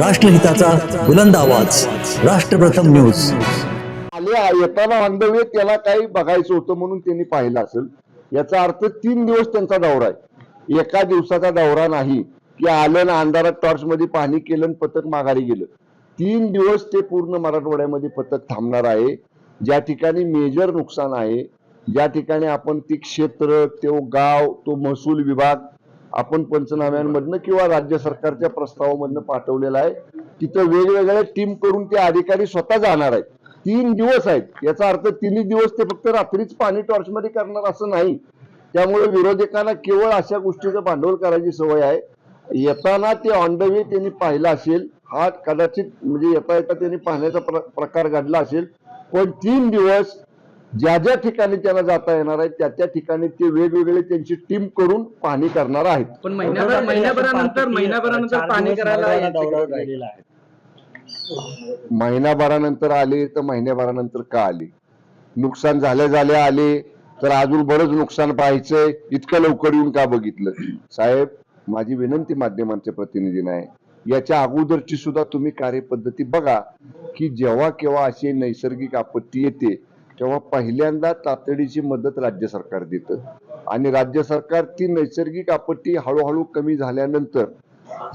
राष्ट्रहिताचा बुलंद आवाज. राष्ट्रप्रथम न्यूज. आले येताना अंधवे त्याला काही बघायचं होतं म्हणून त्यांनी पाहिलं असेल. याचा अर्थ तीन दिवस त्यांचा दौरा आहे. एका दिवसाचा दौरा नाही. की आलं ना अंधारात टॉर्च मध्ये पाहणी केलं आणि पथक माघारी गेलं. तीन दिवस ते पूर्ण मराठवाड्यामध्ये पथक थांबणार आहे. ज्या ठिकाणी मेजर नुकसान आहे ज्या ठिकाणी आपण ती क्षेत्र तो गाव तो महसूल विभाग आपण पंचनाम्यांमधनं किंवा राज्य सरकारच्या प्रस्तावामधनं पाठवलेला आहे. तिथं वेगवेगळ्या टीम करून ते अधिकारी स्वतः जाणार आहेत. तीन दिवस आहेत. याचा अर्थ तिन्ही दिवस ते फक्त रात्रीच पाणी टॉर्चमध्ये करणार असं नाही. त्यामुळे विरोधकांना केवळ अशा गोष्टीचं भांडवल करायची सवय आहे. येताना ते ऑन द वे त्यांनी पाहिलं असेल हा कदाचित म्हणजे येता येता त्यांनी पाहण्याचा प्र- प्रकार घडला असेल. पण तीन दिवस ज्या ज्या ठिकाणी त्यांना जाता येणार आहे त्या त्या ठिकाणी ते वेगवेगळे त्यांची टीम करून पाहणी करणार आहेत. पण महिन्याभर महिन्याभरानंतर महिन्याभरानंतर पाणी करायला महिनाभरानंतर आले तर महिन्याभरानंतर का आले? नुकसान झाल्या झाल्या आले तर अजून बरंच नुकसान पाहायचंय. इतकं लवकर येऊन का बघितलं? साहेब माझी विनंती माध्यमांच्या प्रतिनिधींना आहे याच्या अगोदरची सुद्धा तुम्ही कार्यपद्धती बघा की जेव्हा केव्हा अशी नैसर्गिक आपत्ती येते तेव्हा पहिल्यांदा तातडीची मदत राज्य सरकार देतं. आणि राज्य सरकार ती नैसर्गिक आपत्ती हळूहळू कमी झाल्यानंतर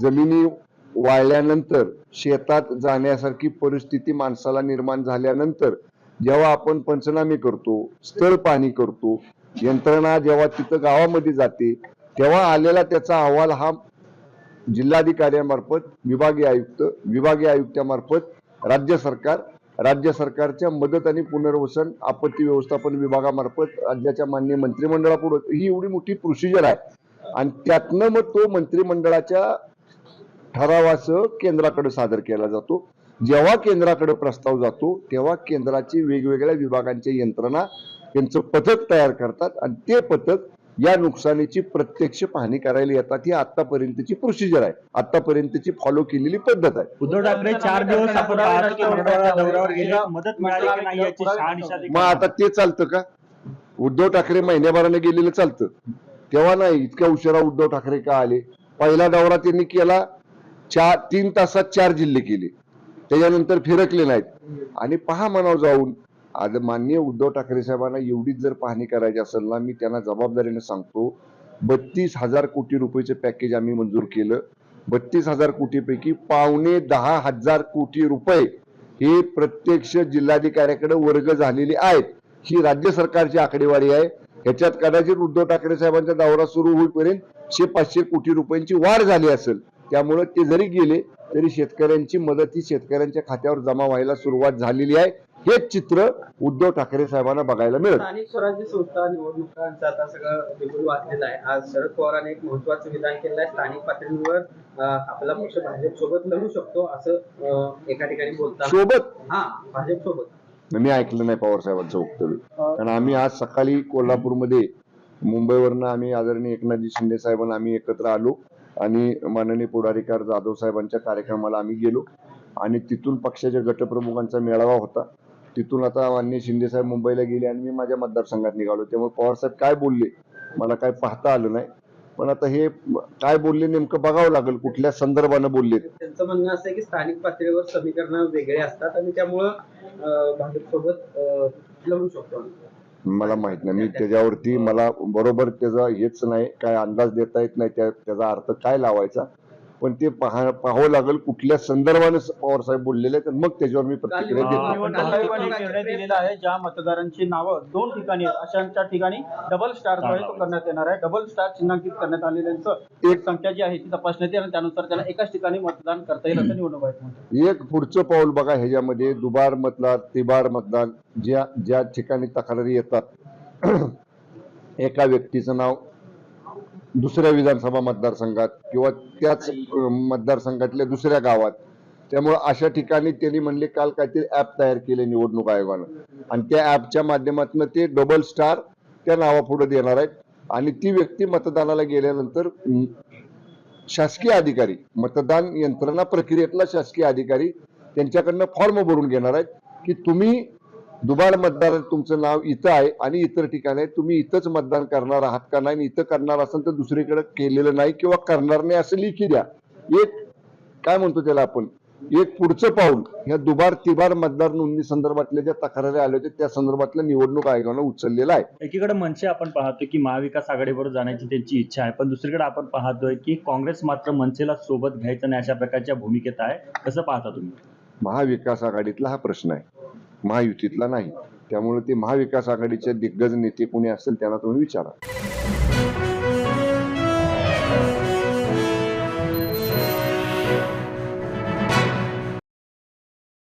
जमिनी वाळल्यानंतर शेतात जाण्यासारखी परिस्थिती माणसाला निर्माण झाल्यानंतर जेव्हा आपण पंचनामे करतो स्थळ पाहणी करतो यंत्रणा जेव्हा तिथं गावामध्ये जाते तेव्हा आलेला त्याचा अहवाल हा जिल्हाधिकाऱ्यामार्फत विभागीय आयुक्त विभागीय आयुक्तामार्फत राज्य सरकार राज्य सरकारच्या मदत आणि पुनर्वसन आपत्ती व्यवस्थापन विभागामार्फत राज्याच्या मान्य मंत्रिमंडळापुढे ही एवढी मोठी प्रोसिजर आहे. आणि त्यातनं मग तो मंत्रिमंडळाच्या ठरावासह केंद्राकडे सादर केला जातो. जेव्हा केंद्राकडे प्रस्ताव जातो तेव्हा केंद्राची वेगवेगळ्या विभागांच्या यंत्रणा त्यांचं पथक तयार करतात. आणि ते पथक या नुकसानीची प्रत्यक्ष पाहणी करायला येतात ही आतापर्यंतची प्रोसिजर आहे. आतापर्यंतची फॉलो केलेली पद्धत आहे. उद्धव ठाकरे चार दिवस आपण मदत मिळाली मग आता ते चालतं का? उद्धव ठाकरे महिन्याभराने गेलेलं चालतं. तेव्हा नाही इतक्या उशिरा उद्धव ठाकरे का आले? पहिला दौरा त्यांनी केला चार तीन तासात चार जिल्हे केले. त्याच्यानंतर फिरकले नाहीत. आणि पहा म्हणाव जाऊन आज माननीय उद्धव ठाकरे साहेबांना एवढीच जर पाहणी करायची असेल ना मी त्यांना जबाबदारीने सांगतो बत्तीस हजार कोटी रुपयेचं पॅकेज आम्ही मंजूर केलं. बत्तीस हजार कोटीपैकी पावणे दहा हजार कोटी रुपये हे प्रत्यक्ष जिल्हाधिकाऱ्याकडे वर्ग झालेले आहेत. ही राज्य सरकारची आकडेवारी आहे. ह्याच्यात कदाचित उद्धव ठाकरे साहेबांचा दौरा सुरू होईपर्यंत शे पाचशे कोटी रुपयांची वाढ झाली असेल. त्यामुळे ते जरी गेले तरी शेतकऱ्यांची मदत ही शेतकऱ्यांच्या खात्यावर जमा व्हायला सुरुवात झालेली आहे. हेच चित्र उद्धव ठाकरे साहेबांना बघायला मिळत. स्थानिक स्वराज्य संस्था निवडणुकांचं आता सगळं बिगुल वाचलेलं आहे. आज शरद पवारांनी एक महत्वाचं विधान केलं आहे. स्थानिक पातळीवर आपला पक्ष भाजप सोबत लढू शकतो असं एका ठिकाणी बोलताना सोबत? हा भाजप सोबत मी ऐकलं नाही पवार साहेबांचं वक्तव्य कारण आम्ही आज सकाळी कोल्हापूरमध्ये मुंबईवरनं आम्ही आदरणीय एकनाथजी शिंदे साहेबांना आम्ही एकत्र आलो आणि माननीय पुढारीकार जाधव साहेबांच्या कार्यक्रमाला आम्ही गेलो. आणि तिथून पक्षाच्या गटप्रमुखांचा मेळावा होता. तिथून आता माननीय शिंदे साहेब मुंबईला गेले आणि मी माझ्या मतदारसंघात निघालो. त्यामुळे पवार साहेब काय बोलले? मला काय पाहता आलं नाही. पण आता हे काय बोलले नेमकं बघावं लागेल कुठल्या संदर्भानं बोलले त्यांचं म्हणणं असं आहे की स्थानिक पातळीवर समीकरणं वेगळे असतात आणि त्यामुळं अं, भाजप सोबत अं, लढू शकतो मला माहीत नाही. मी त्याच्यावरती मला बरोबर त्याचा हेच नाही काय अंदाज देता येत नाही त्या त्याचा अर्थ काय लावायचा. पण ते पाहा पाहावं लागेल कुठल्या संदर्भाने पवार साहेब बोललेले आहेत आणि मग त्याच्यावर मी प्रतिक्रिया देतो. निवडणूक आयोगाने एक निर्णय दिलेला आहे. ज्या मतदारांची नावं दोन ठिकाणी आहेत. अशांच्या ठिकाणी डबल स्टारद्वारे तो करण्यात येणार आहे. डबल स्टार चिन्हांकित करण्यात आलेल्यांचं एक संख्या जी आहे ती तपासण्यात येईल आणि त्यानुसार त्यांना एकाच ठिकाणी मतदान करता येईल असं निवडणूक आयोग म्हणतो. एक पुढचं पाऊल बघा ह्याच्यामध्ये. दुबार मतदान तिबार मतदान ज्या ज्या ठिकाणी तक्रारी येतात एका व्यक्तीचं नाव दुसऱ्या विधानसभा मतदारसंघात किंवा त्याच मतदारसंघातल्या दुसऱ्या गावात. त्यामुळे अशा ठिकाणी त्यांनी म्हणले काल काहीतरी ऍप तयार केले निवडणूक आयोगानं. आणि त्या ऍपच्या माध्यमातून ते डबल स्टार त्या नावापुढे देणार आहेत. आणि ती व्यक्ती मतदानाला गेल्यानंतर शासकीय अधिकारी मतदान यंत्रणा प्रक्रियेतला शासकीय अधिकारी त्यांच्याकडनं फॉर्म भरून घेणार आहेत की तुम्ही दुबार मतदार तुमचं नाव इथं आहे आणि इतर ठिकाणी आहे. तुम्ही इथंच मतदान करणार आहात का नाही? आणि इथं करणार असेल तर दुसरीकडे केलेलं नाही किंवा करणार नाही असं लिखी द्या. एक काय म्हणतो त्याला आपण? एक पुढचं पाऊल. ह्या दुबार तिबार मतदार नोंदणी संदर्भातल्या ज्या तक्रारी आल्या होत्या त्या संदर्भातल्या निवडणूक आयोगानं उचललेला आहे. एकीकडे मनसे आपण पाहतोय की महाविकास आघाडीवर जाण्याची त्यांची इच्छा आहे. पण दुसरीकडे आपण पाहतोय की काँग्रेस मात्र मनसेला सोबत घ्यायचं नाही अशा प्रकारच्या भूमिकेत आहे. कसं पाहता तुम्ही? महाविकास आघाडीतला हा प्रश्न आहे. महायुतीतला नाही. त्यामुळे ते महाविकास आघाडीचे दिग्गज नेते कोणी असेल त्यांना तुम्ही विचारा.